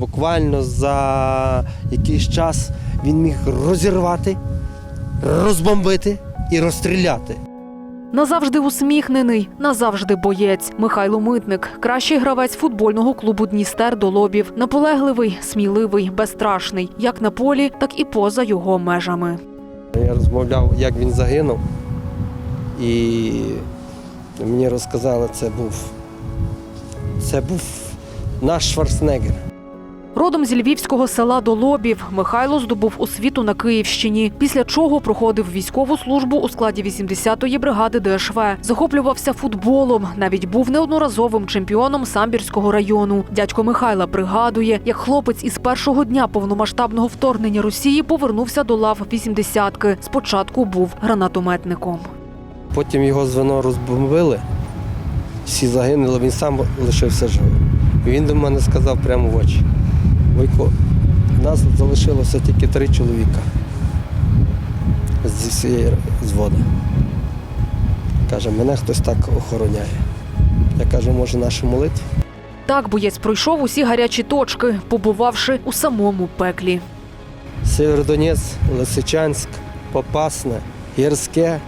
Буквально за якийсь час він міг розірвати, розбомбити і розстріляти. Назавжди усміхнений, назавжди боєць. Михайло Митник, кращий гравець футбольного клубу Дністер Долобів. Наполегливий, сміливий, безстрашний, як на полі, так і поза його межами. Я розмовляв, як він загинув, і мені розказали, це був, це був наш Шварценеггер. Родом зі львівського села Долобів Михайло здобув освіту на Київщині, після чого проходив військову службу у складі 80-ї бригади ДШВ. Захоплювався футболом, навіть був неодноразовим чемпіоном самбірського району. Дядько Михайла пригадує, як хлопець із першого дня повномасштабного вторгнення Росії повернувся до лав 80-ки. Спочатку був гранатометником. Потім його звено розбомбили, всі загинули, він сам лишився живим. Він до мене сказав прямо в очі. Войко, нас залишилося тільки три чоловіка зі всієї зводу. Каже, мене хтось так охороняє. Я кажу, може, наші молитві? Так боєць пройшов усі гарячі точки, побувавши у самому пеклі. Сєвєродонець, Лисичанськ, Попасне, Гірське.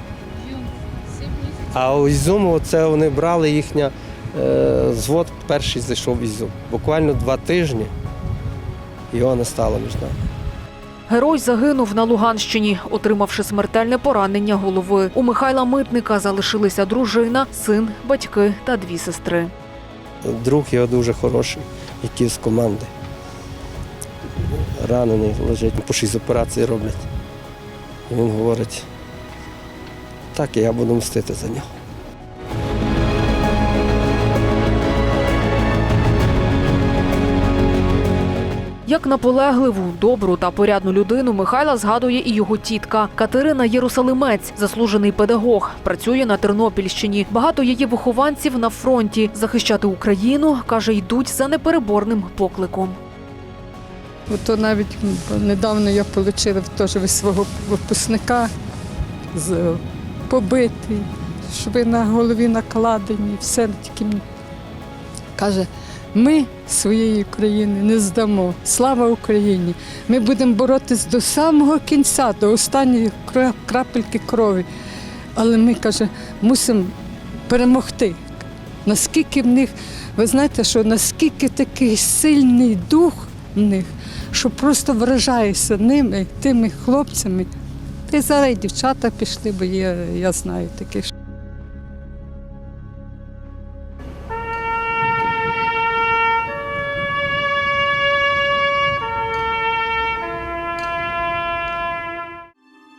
А у Ізюму це вони брали їхня е, звод, перший зайшов в Ізюм. Буквально два тижні його не стало між нами. Герой загинув на Луганщині, отримавши смертельне поранення голови. У Михайла Митника залишилися дружина, син, батьки та дві сестри. Друг його дуже хороший, який з команди. Ранений лежить, по шість операцій роблять. І він говорить, так, я буду мстити за нього. Як наполегливу, добру та порядну людину Михайла згадує і його тітка Катерина Єрусалимець, заслужений педагог, працює на Тернопільщині. Багато її вихованців на фронті захищати Україну каже, йдуть за непереборним покликом. Ото навіть недавно я отримала теж від свого випускника з побитий, шви на голові накладені, все тільки. Каже, ми своєї країни не здамо. Слава Україні! Ми будемо боротись до самого кінця, до останньої крапельки крові. Але ми, каже, мусимо перемогти. Наскільки в них, ви знаєте, що наскільки такий сильний дух в них, що просто вражаєшся ними, тими хлопцями. Й зараз і дівчата пішли, бо є, я знаю таких.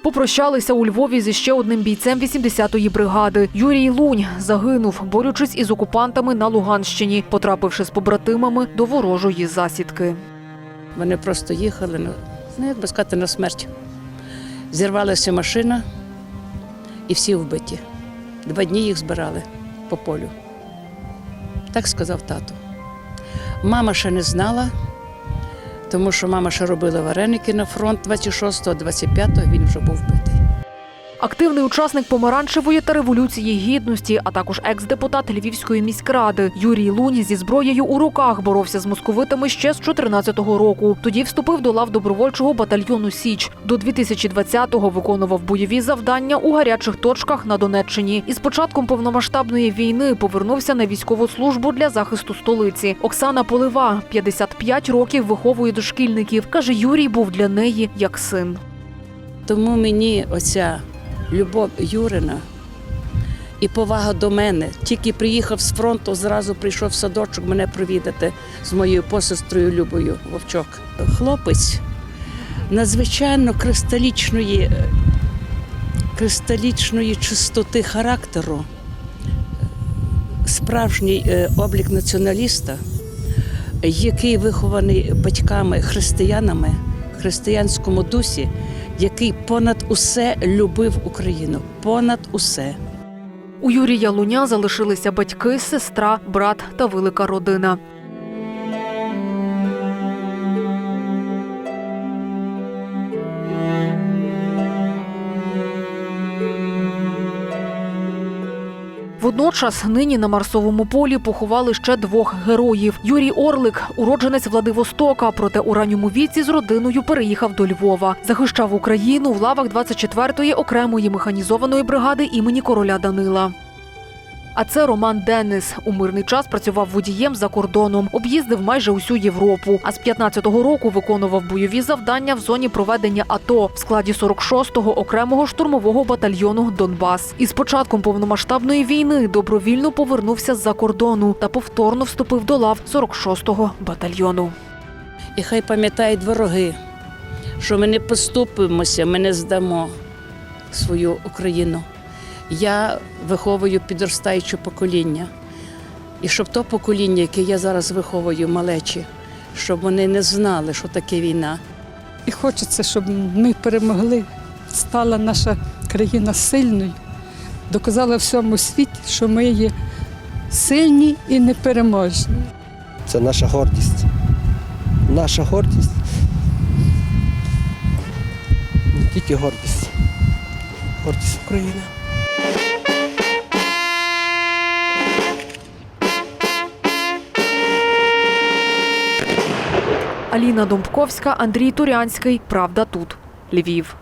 Попрощалися у Львові зі ще одним бійцем 80-ї бригади. Юрій Лунь загинув, борючись із окупантами на Луганщині, потрапивши з побратимами до ворожої засідки. Вони просто їхали, ну, ну, як би сказати, на смерть. Зірвалася машина і всі вбиті. Два дні їх збирали по полю. Так сказав тато. Мама ще не знала, тому що мама ще робила вареники на фронт 26-го, 25-го він вже був вбитий. Активний учасник помаранчевої та революції гідності, а також екс-депутат Львівської міськради Юрій Лунь зі зброєю у руках боровся з московитами ще з 14-го року. Тоді вступив до лав добровольчого батальйону Січ. До 2020-го виконував бойові завдання у гарячих точках на Донеччині. І з початком повномасштабної війни повернувся на військову службу для захисту столиці. Оксана Полива 55 років виховує дошкільників. каже, Юрій був для неї як син. Тому мені оця любов Юрина і повага до мене. Тільки приїхав з фронту, зразу прийшов в садочок мене провідати з моєю посестрою Любою Вовчок. Хлопець надзвичайно кристалічної, е, кристалічної чистоти характеру, справжній е, облік націоналіста, який вихований батьками християнами християнському дусі, який понад усе любив Україну, понад усе. У Юрія Луня залишилися батьки, сестра, брат та велика родина. Водночас нині на Марсовому полі поховали ще двох героїв. Юрій Орлик, уродженець Владивостока, проте у ранньому віці з родиною переїхав до Львова. Захищав Україну в лавах 24-ї окремої механізованої бригади імені короля Данила. А це Роман Денис. У мирний час працював водієм за кордоном, об'їздив майже усю Європу. А з 15-го року виконував бойові завдання в зоні проведення АТО в складі 46-го окремого штурмового батальйону Донбас. І з початком повномасштабної війни добровільно повернувся з-за кордону та повторно вступив до лав 46-го батальйону. І хай пам'ятають вороги, що ми не поступимося, ми не здамо свою Україну. Я виховую підростаюче покоління. І щоб то покоління, яке я зараз виховую, малечі, щоб вони не знали, що таке війна. І хочеться, щоб ми перемогли, стала наша країна сильною, доказала всьому світі, що ми є сильні і непереможні. Це наша гордість. Наша гордість. Не тільки гордість. Гордість України. Аліна Домбковська, Андрій Турянський. Правда тут. Львів.